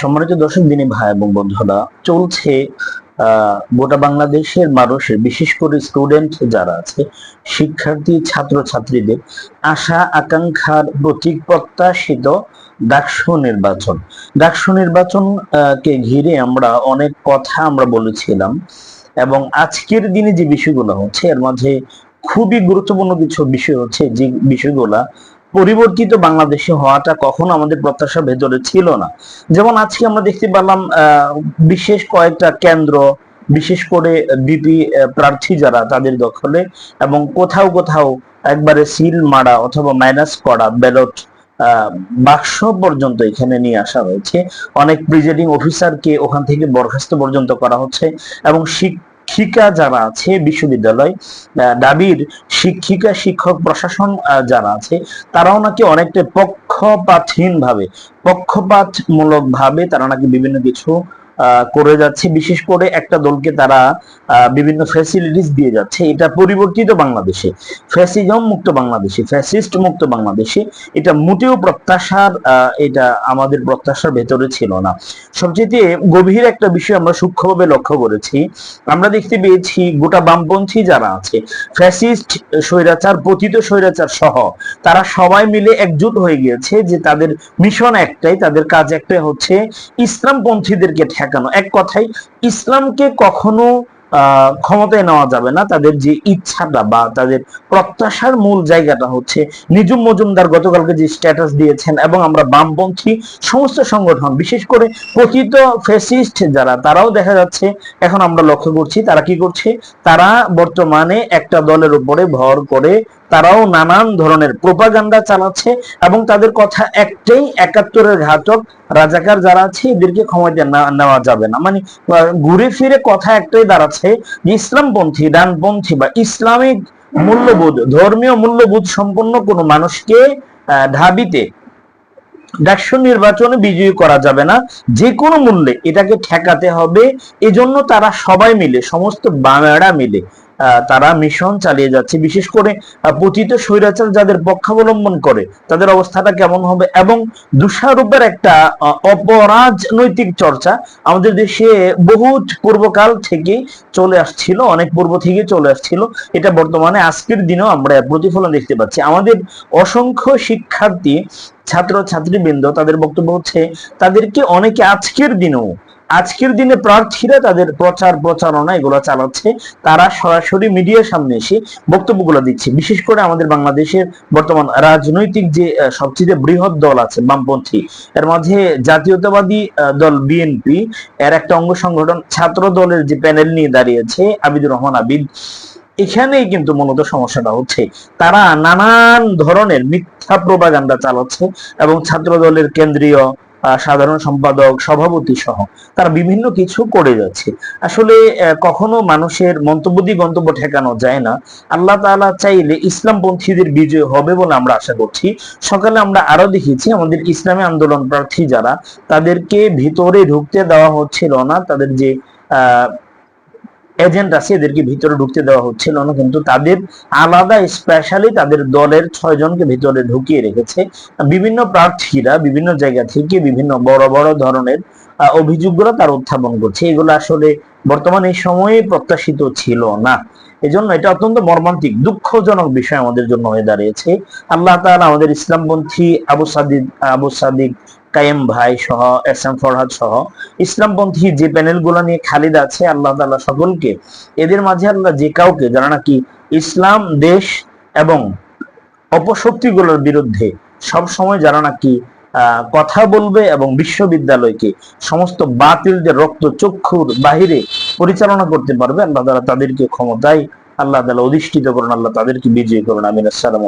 সম্মানিত দর্শক, দিনী ভাই এবং বন্ধুরা, চলছে গোটা বাংলাদেশের মানুষের, বিশেষ করে স্টুডেন্ট যারা আছে, শিক্ষার্থী ছাত্র ছাত্রীদের আশা, আকাঙ্ক্ষার প্রতীক প্রত্যাশিত ডাকসু নির্বাচন। ডাকসু নির্বাচন কে ঘিরে আমরা অনেক কথা আমরা বলেছিলাম, এবং আজকের দিনে যে বিষয়গুলো হচ্ছে, এর মাঝে খুবই গুরুত্বপূর্ণ কিছু বিষয় হচ্ছে যে বিষয়গুলা পরিবর্তিত বাংলাদেশে হওয়াটা কখনো আমাদের প্রত্যাশার ভেতরে ছিল না। যেমন আজকে আমরা দেখতে পেলাম বিশেষ কয়েকটা কেন্দ্র, বিশেষ করে বিপি প্রার্থী যারা তাদের দখলে এবং কোথাও কোথাও একবারে সিল মারা অথবা মাইনাস করা ব্যালট বাক্স পর্যন্ত এখানে নিয়ে আসা হয়েছে। অনেক প্রিজাইডিং অফিসারকে ওখান থেকে বরখাস্ত পর্যন্ত করা হচ্ছে এবং শিক্ষিকা যারা আছে, বিশ্ববিদ্যালয় দাবির শিক্ষিকা, শিক্ষক, প্রশাসন যারা আছে, তারাও নাকি অনেকটা পক্ষপাতহীন ভাবে পক্ষপাতমূলক ভাবে তারা নাকি বিভিন্ন কিছু করে যাচ্ছে। বিশেষ করে একটা দলকে তারা বিভিন্ন ফ্যাসিলিটিস দিয়ে যাচ্ছে। এটা পরিবর্তিত বাংলাদেশে। ফ্যাসিজম মুক্ত বাংলাদেশে ফ্যাসিস্ট মুক্ত বাংলাদেশে। এটা মোটেও প্রত্যাশার এটা আমাদের প্রত্যাশার ভেতরে ছিল না। সবচেয়ে গভীর একটা বিষয় আমরা সূক্ষ্মভাবে লক্ষ্য করেছি। আমরা দেখতে পেয়েছি গোটা বামপন্থী যারা আছে ফ্যাসিস্ট স্বৈরাচার, পতিত স্বৈরাচার সহ, তারা সবাই মিলে একজোট হয়ে গিয়েছে যে তাদের মিশন একটাই, তাদের কাজ একটাই হচ্ছে ইসলামপন্থীদেরকে ঠেকানো এক কথাই ইসলামকে কখনো ক্ষমতায় নেওয়া যাবে না। তাদের যে ইচ্ছাটা বা তাদের প্রত্যাশার মূল জায়গাটা হচ্ছে নিজুম মজুমদার গতকালকে যে স্ট্যাটাস দিয়েছেন এবং আমরা বামপন্থী সমস্ত সংগঠন, বিশেষ করে পতিত ফ্যাসিস্ট যারা, তারাও দেখা যাচ্ছে, এখন আমরা লক্ষ্য করছি তারা কি করছে? তারা বর্তমানে একটা দলের উপরে ভর করে তারাও নানান ধরনের প্রোপাগান্ডা চালাচ্ছে এবং তাদের কথা একটাই, একাত্তরের ঘাতক রাজাকার যারা আছে, এদেরকে ক্ষমতা না- নেওয়া যাবে না। মানে ঘুরে ফিরে কথা একটাই দাঁড়াচ্ছে। যে ইসলামপন্থী ডানপন্থী বা ইসলামিক মূল্যবোধ, ধর্মীয় মূল্যবোধ সম্পন্ন কোনো মানুষকে ঢাবিতে ডাকসু নির্বাচনে বিজয়ী করা যাবে না। যে কোনো মূল্যে এটাকে ঠেকাতে হবে। এজন্য তারা সবাই মিলে, সমস্ত বামেরা মিলে তারা মিশন চালিয়ে যাচ্ছে। বিশেষ করে পতিত স্বৈরাচার যাদের পক্ষাবলম্বন করে, তাদের অবস্থাটা কেমন হবে? এবং দোষারোপের একটা অপরাজনৈতিক চর্চা আমাদের দেশে বহুত পূর্বকাল থেকে চলে আসছিল, অনেক পূর্ব থেকে চলে আসছিল। এটা বর্তমানে, আজকের দিনেও আমরা প্রতিফলন দেখতে পাচ্ছি। আমাদের অসংখ্য শিক্ষার্থী ছাত্র ছাত্রীবৃন্দ তাদের বক্তব্য হচ্ছে, তাদেরকে অনেকে আজকের দিনেও আজকের দিনে প্রার্থীরা তাদের প্রচার প্রচারণা এগুলো চালাচ্ছে। তারা সরাসরি মিডিয়ার সামনে এসে বক্তব্যগুলো দিচ্ছে। বিশেষ করে আমাদের বাংলাদেশের বর্তমান রাজনৈতিক যে সবচেয়ে বৃহৎ দল আছে, বামপন্থী, এর মাঝে জাতীয়তাবাদী দল বিএনপি, এর একটা অঙ্গ সংগঠন ছাত্র দলের যে প্যানেল নিয়ে দাঁড়িয়েছে, আবিদুর রহমান আবিদ, এখানেই কিন্তু মূলত সমস্যাটা হচ্ছে। তারা নানান ধরনের মিথ্যা প্রোপাগান্ডা চালাচ্ছে এবং ছাত্র দলের কেন্দ্রীয় সাধারণ সম্পাদক, সভাপতি সহ তারা বিভিন্ন কিছু করে যাচ্ছে। আসলে কখনো মানুষের মন্তব্য দিয়ে গন্তব্য ঠেকানো যায় না। আল্লাহ তালা চাইলে ইসলামপন্থীদের বিজয় হবে বলে আমরা আশা করছি। সকালে আমরা আরও দেখেছি আমাদের ইসলামী আন্দোলন প্রার্থী যারা, তাদেরকে ভিতরে ঢুকতে দেওয়া হচ্ছিল না। তাদের যে, আহ এজেন্ট আছে, এদেরকে ভিতরে ঢুকতে দেওয়া হচ্ছিল না, কিন্তু তাদের আলাদা স্পেশালি তাদের দলের ছয় জনকে ভিতরে ঢুকিয়ে রেখেছে। বিভিন্ন প্রার্থীরা বিভিন্ন জায়গা থেকে বিভিন্ন বড় বড় ধরনের অভিযোগগুলো তার উত্থাপন করছে। এগুলো আসলে বর্তমানে এই সময়ে প্রত্যাশিত ছিল না। এজন্য এটা অত্যন্ত মর্মান্তিক, দুঃখজনক বিষয় আমাদের জন্য হয়ে দাঁড়িয়েছে। আল্লাহ তাআলা আমাদের ইসলামপন্থী আবু সাদিক আবু সাদিক কায়েম ভাই সহ, এস এম ফরহাদ সহ, ইসলামপন্থী যে প্যানেলগুলো নিয়ে খালিদ আছে, আল্লাহ তাআলা সকলকে, এদের মাঝে আল্লাহ যে কাউকে, যারা নাকি ইসলাম, দেশ এবং অপশক্তিগুলোর বিরুদ্ধে সব সময় যারা নাকি কথা বলবে এবং বিশ্ববিদ্যালয়কে সমস্ত বাতিলদের রক্ত চক্ষুর বাহিরে পরিচালনা করতে পারবে, আল্লাহ তাদেরকে ক্ষমতায়, আল্লাহ তাআলা অধিষ্ঠিত করুন, আল্লাহ তাদেরকে বিজয়ী করুন, আমিন, আসসালামু